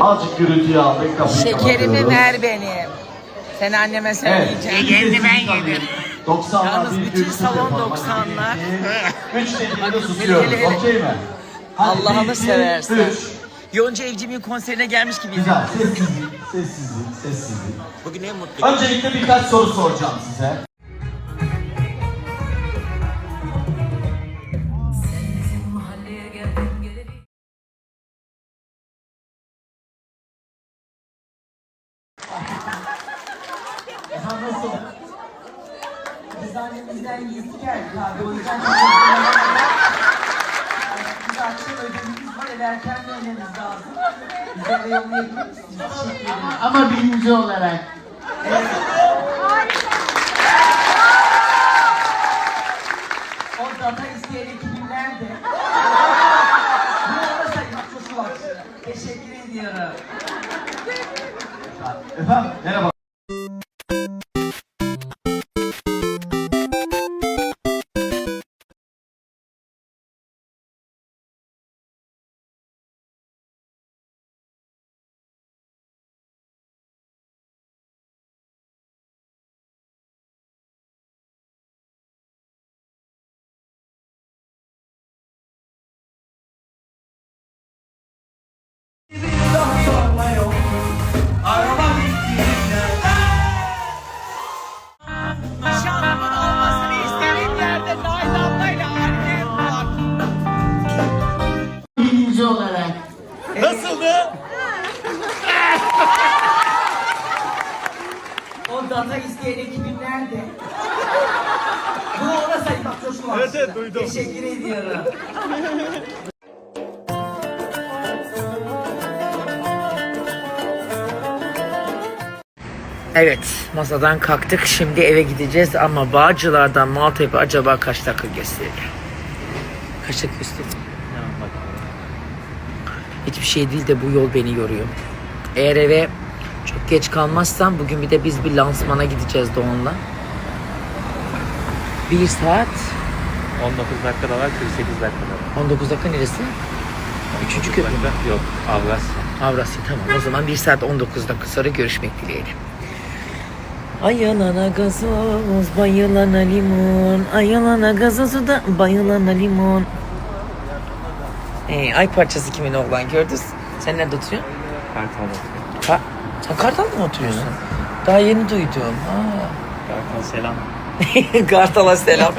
Azıcık gürültüyü aldık. Kapıyı Şekerimi kapatıyoruz. ver benim. Sen anneme Evet. söyleyeceksin. Yerini ben yedim. 90'lar Yalnız bir bütün salon yapalım. 90'lar. 3 dediğimde Hele susuyoruz. Okey mi? Allah'ını seversen. üç. Yonca Evcimik'in konserine gelmiş gibi. Güzel. Sessizlik, sessizlik, sessizlik. Bugün en mutlu. Öncelikle birkaç soru soracağım size. Yiyip geldik abi. O yüzden Biz akşam ödememiz var. Eve erken dönmemiz lazım. Bize eve yollayabilir misiniz? Teşekkür ederim. Ama birinci olarak. O data isteyen ekibim nerede? Var. Evet evet duydum. Teşekkür ediyorum. Evet, masadan kalktık. Şimdi eve gideceğiz ama Bağcılar'dan Maltepe acaba kaç dakika gösteriyor? Kaç dakika gösteriyor? Hiçbir şey değil de bu yol beni yoruyor. Eğer eve çok geç kalmazsam bugün bir de biz bir lansmana gideceğiz Doğan'la. Bir saat 19 dakikada var, 48 dakikada var. 19 dakika neresi? Üçüncü köprü. Dakika yok, Avrasya. Avrasya tamam. O zaman 1 saat 19 dakika sonra görüşmek dileğiyle. Ayılana gazoz, bayılana limon. Ayılana gazozu da bayılana limon. Ee, ay parçası kimin oğlan gördünüz? Sen nerede oturuyorsun? Kartal'da. Ka Sen Kartal'da mı oturuyorsun? Daha yeni duydum. Ha. Kartal selam. Kartal'a selam.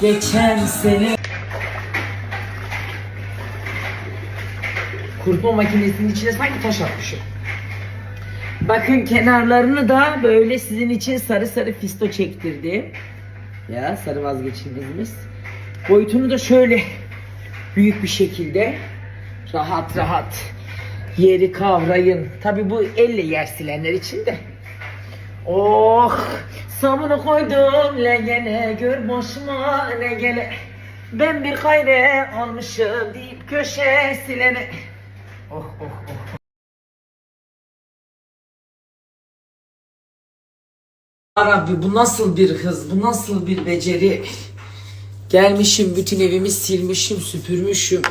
Geçen sene Kurutma makinesinin içine sanki taş atmışım. Bakın kenarlarını da böyle sizin için sarı sarı fisto çektirdim. Ya sarı vazgeçilmezimiz. Boyutunu da şöyle büyük bir şekilde rahat rahat yeri kavrayın. Tabi bu elle yer silenler için de. Oh sabunu koydum legene gör boşuma ne gele. Ben bir hayre almışım deyip köşe silene. Oh oh oh. Rabbi bu nasıl bir hız, bu nasıl bir beceri. Gelmişim bütün evimi silmişim, süpürmüşüm.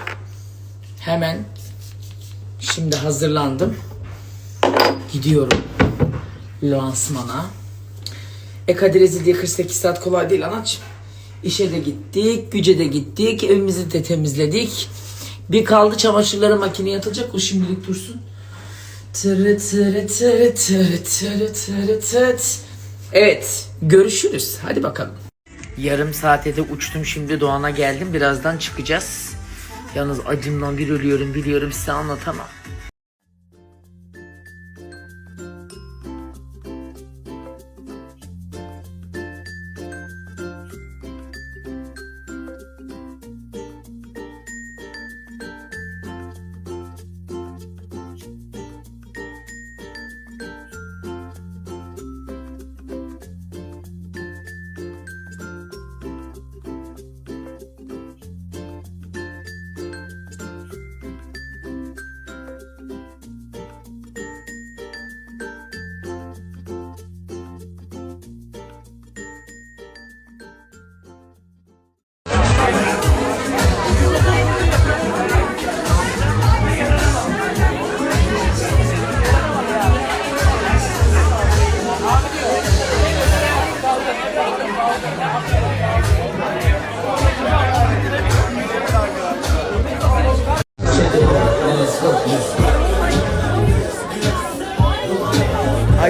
Hemen şimdi hazırlandım. Gidiyorum lansmana. E Kadir Ezil diye 48 saat kolay değil anacığım. İşe de gittik, güce de gittik, evimizi de temizledik. Bir kaldı çamaşırları makineye atacak, o şimdilik dursun. Tırı tırı tırı tırı tırı tırı tıt. Evet, görüşürüz. Hadi bakalım. Yarım saate uçtum şimdi Doğan'a geldim. Birazdan çıkacağız. Yalnız acımdan bir ölüyorum biliyorum size anlatamam.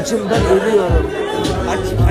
Acımdan ölüyorum. Aç, aç.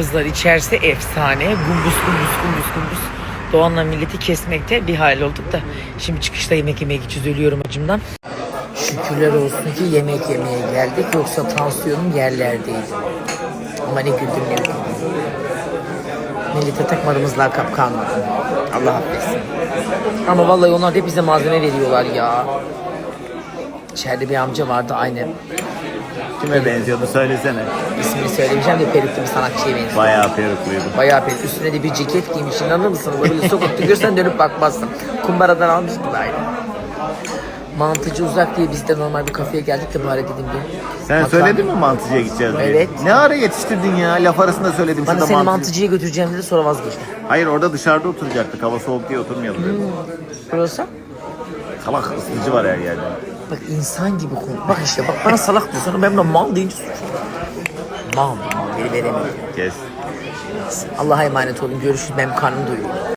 Kızlar içerisi efsane. Gumbus gumbus gumbus gumbus. Doğan'la milleti kesmekte bir hal olduk da. Şimdi çıkışta yemek yemeye gideceğiz. Ölüyorum acımdan. Şükürler olsun ki yemek yemeye geldik. Yoksa tansiyonum yerlerdeydi. Ama ne güldüm ne güldüm. Millete takmadığımız lakap kalmadı. Allah affetsin. Ama vallahi onlar da bize malzeme veriyorlar ya. İçeride bir amca vardı aynı. Kime benziyordu söylesene. İsmini söylemeyeceğim de peruklu bir sanatçıya benziyor. Bayağı perukluydu. Bayağı pek üstüne de bir ceket giymiş inanır mısın? Böyle sokakta görsen dönüp bakmazsın. Kumbaradan almış gibi aynı. Mantıcı uzak diye biz de normal bir kafeye geldik de bari dedim bir. Sen makarna- söyledin mi mantıcıya gideceğiz diye? Evet. Ne ara yetiştirdin ya? Laf arasında söyledim. Bana şurada seni mantıcı- mantıcıya götüreceğim dedi sonra vazgeçtim. Hayır orada dışarıda oturacaktık. Hava soğuk diye oturmayalım dedim. Burası? Salak ısıtıcı var her yerde. Bak insan gibi konu. Bak işte bak bana salak diyor. Sonra ben buna mal deyince suçlu. Mal mal beni veremiyor. Kes. Allah'a emanet olun. Görüşürüz. Benim karnım doyuyor.